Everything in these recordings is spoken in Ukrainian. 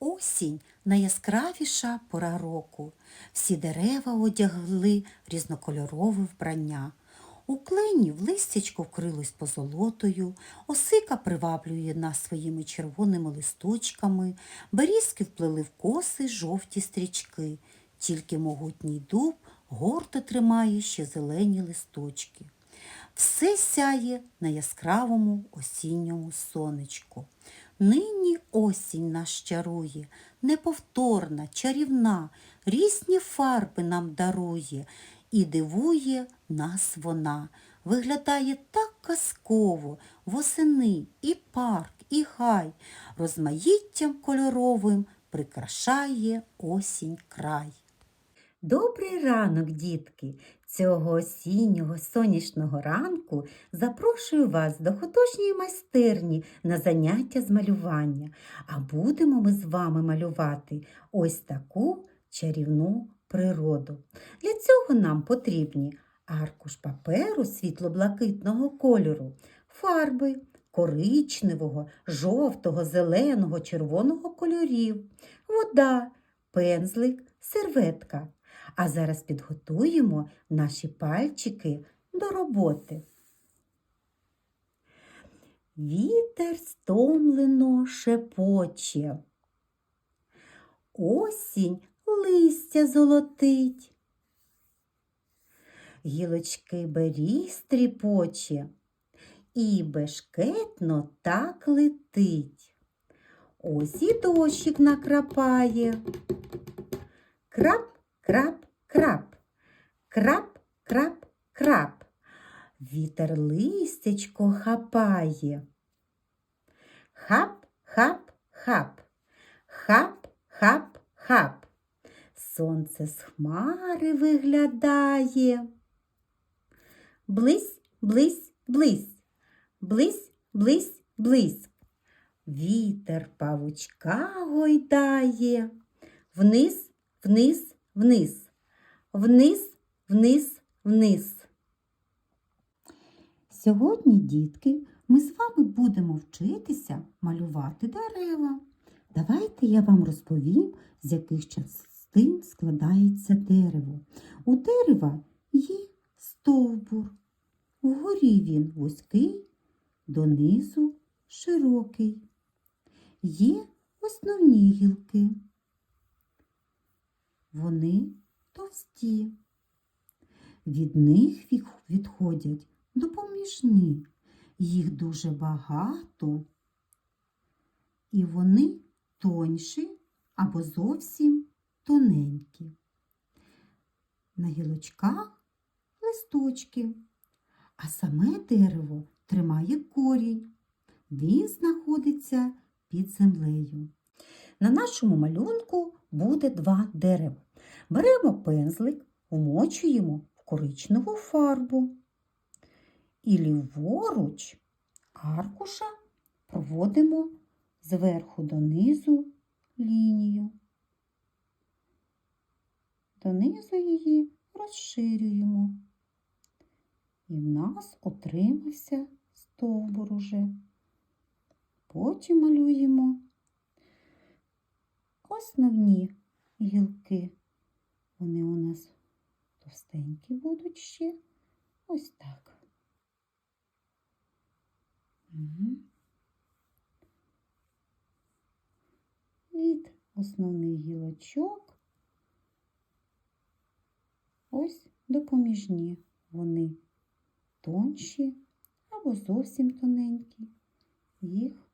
Осінь найяскравіша пора року. Всі дерева одягли різнокольорове вбрання. У кленів листячко вкрилось позолотою, осика приваблює нас своїми червоними листочками, берізки вплели в коси жовті стрічки, тільки могутній дуб гордо тримає ще зелені листочки. Все сяє на яскравому осінньому сонечку. Нині осінь нас чарує, неповторна, чарівна, різні фарби нам дарує, і дивує нас вона. Виглядає так казково, восени і парк, і гай, розмаїттям кольоровим прикрашає осінь край. Добрий ранок, дітки! Цього осіннього сонячного ранку запрошую вас до художньої майстерні на заняття з малювання. А будемо ми з вами малювати ось таку чарівну природу. Для цього нам потрібні аркуш паперу світло-блакитного кольору, фарби коричневого, жовтого, зеленого, червоного кольорів, вода, пензлик, серветка. А зараз підготуємо наші пальчики до роботи. Вітер стомлено шепоче. Осінь листя золотить. Гілочки беріз тріпоче і бешкетно так летить. Ось і дощик накрапає. Крап, крап, крап, крап, крап, крап. Вітер листячко хапає. Хап, хап, хап, хап, хап, хап. Сонце з хмари виглядає. Близь, близь, близь, близь, близь, близь. Вітер павучка гойдає. Вниз, вниз, вниз, вниз, вниз, вниз. Сьогодні, дітки, ми з вами будемо вчитися малювати дерева. Давайте я вам розповім, з яких частин складається дерево. У дерева є стовбур. Вгорі він вузький, донизу широкий. Є основні гілки. Вони товсті. Від них відходять допоміжні. Їх дуже багато, і вони тонші або зовсім тоненькі. На гілочках листочки, а саме дерево тримає корінь. Він знаходиться під землею. На нашому малюнку буде два дерева. Беремо пензлик, вмочуємо в коричневу фарбу. І ліворуч аркуша проводимо зверху донизу лінію. Донизу її розширюємо. І в нас отримався стовбур уже. Потім малюємо основні гілки. Вони у нас товстенькі будуть ще. Ось так. Угу. Від основних гілочок ось допоміжні. Вони тонші або зовсім тоненькі. Їх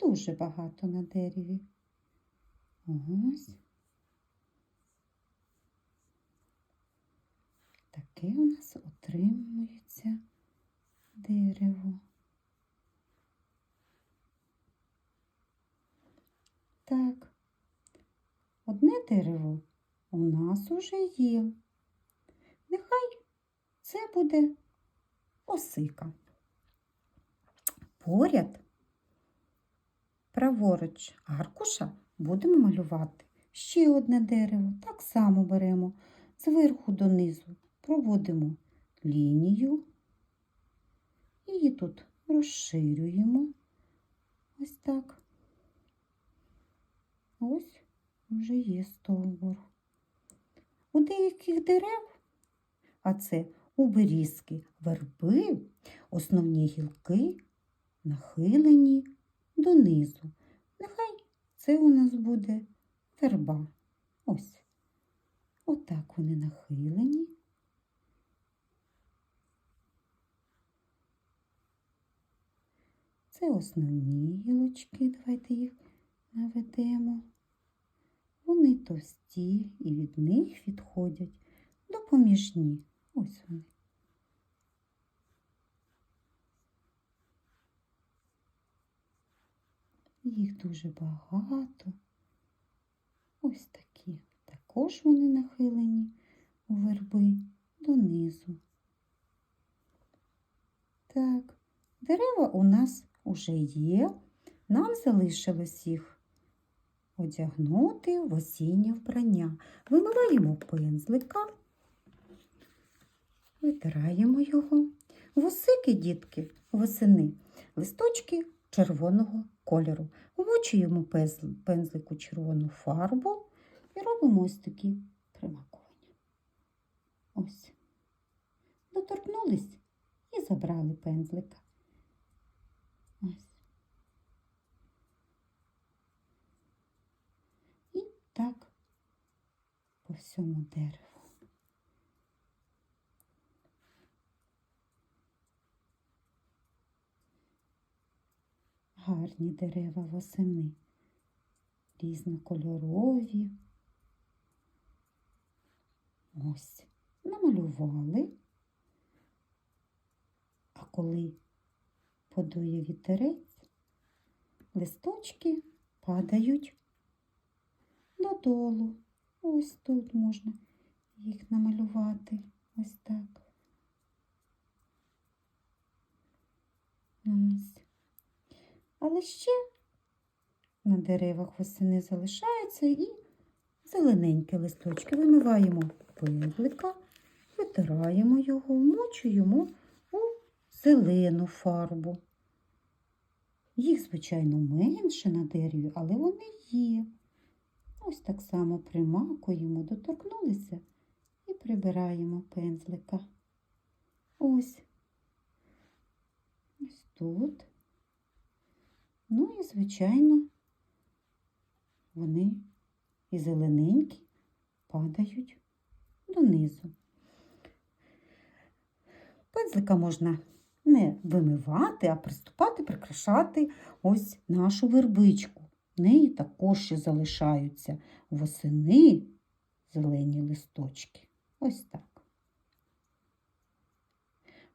дуже багато на дереві. Ось. Таке у нас отримується дерево. Так, одне дерево у нас уже є. Нехай це буде осика. Поряд, праворуч аркуша будемо малювати ще одне дерево. Так само беремо зверху донизу, проводимо лінію, і її тут розширюємо ось так. Ось вже є стовбур. У деяких дерев, а це у берізки верби, основні гілки нахилені донизу. Нехай це у нас буде верба. Ось. Отак вони нахилені. Це основні гілочки, давайте їх наведемо. Вони товсті і від них відходять допоміжні. Ось вони. Їх дуже багато. Ось такі. Також вони нахилені у верби донизу. Так, дерева у нас уже є. Нам залишилось їх одягнути в осіннє вбрання. Вимиваємо пензлика, витираємо його. Вусики, дітки, восени, листочки червоного кольору. Вмочуємо пензл- пензлик у червону фарбу і робимо ось такі примакування. Ось. Доторкнулись і забрали пензлика. Ось. І так по всьому дереву. Гарні дерева восени, різнокольорові. Ось, намалювали. А коли подує вітерець, листочки падають додолу. Ось тут можна їх намалювати. Ось так. Ось. Але ще на деревах восени залишаються і зелененькі листочки. Вимиваємо пензлика, витираємо його, вмочуємо у зелену фарбу. Їх, звичайно, менше на дереві, але вони є. Ось так само примакуємо, доторкнулися і прибираємо пензлика. Ось. Ось тут. Ну і, звичайно, вони і зелененькі падають донизу. Пензлика можна не вимивати, а приступати, прикрашати ось нашу вербичку. В неї також ще залишаються восени зелені листочки. Ось так.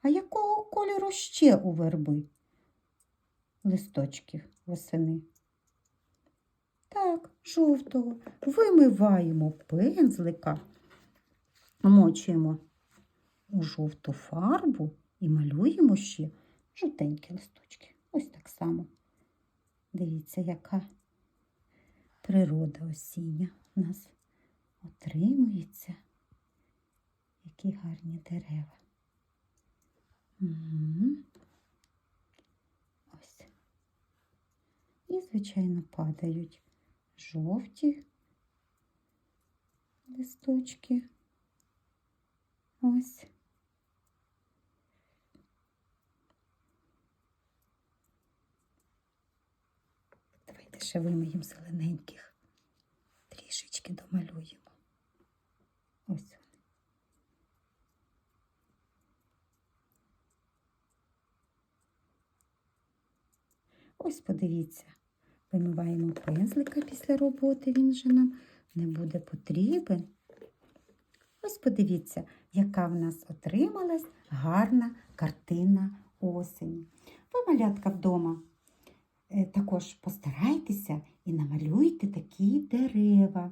А якого кольору ще у верби? листочків восени. Так, жовтого. Вимиваємо пензлика, мочуємо у жовту фарбу і малюємо ще жовтенькі листочки. Ось так само. Дивіться, яка природа осіння у нас отримується. Які гарні дерева. Угу. Ось. І, звичайно, падають жовті листочки. Ось. Давайте ще вимиємо зелененьких. Трішечки домалюємо. Ось вони. Ось подивіться, вимиваємо пензлика після роботи, він же нам не буде потрібен. Ось подивіться, яка в нас отрималась гарна картина осені. Ви, малятка, вдома також постарайтеся і намалюйте такі дерева.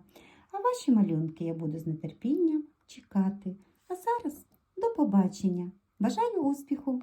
А ваші малюнки я буду з нетерпінням чекати. А зараз до побачення. Бажаю успіху!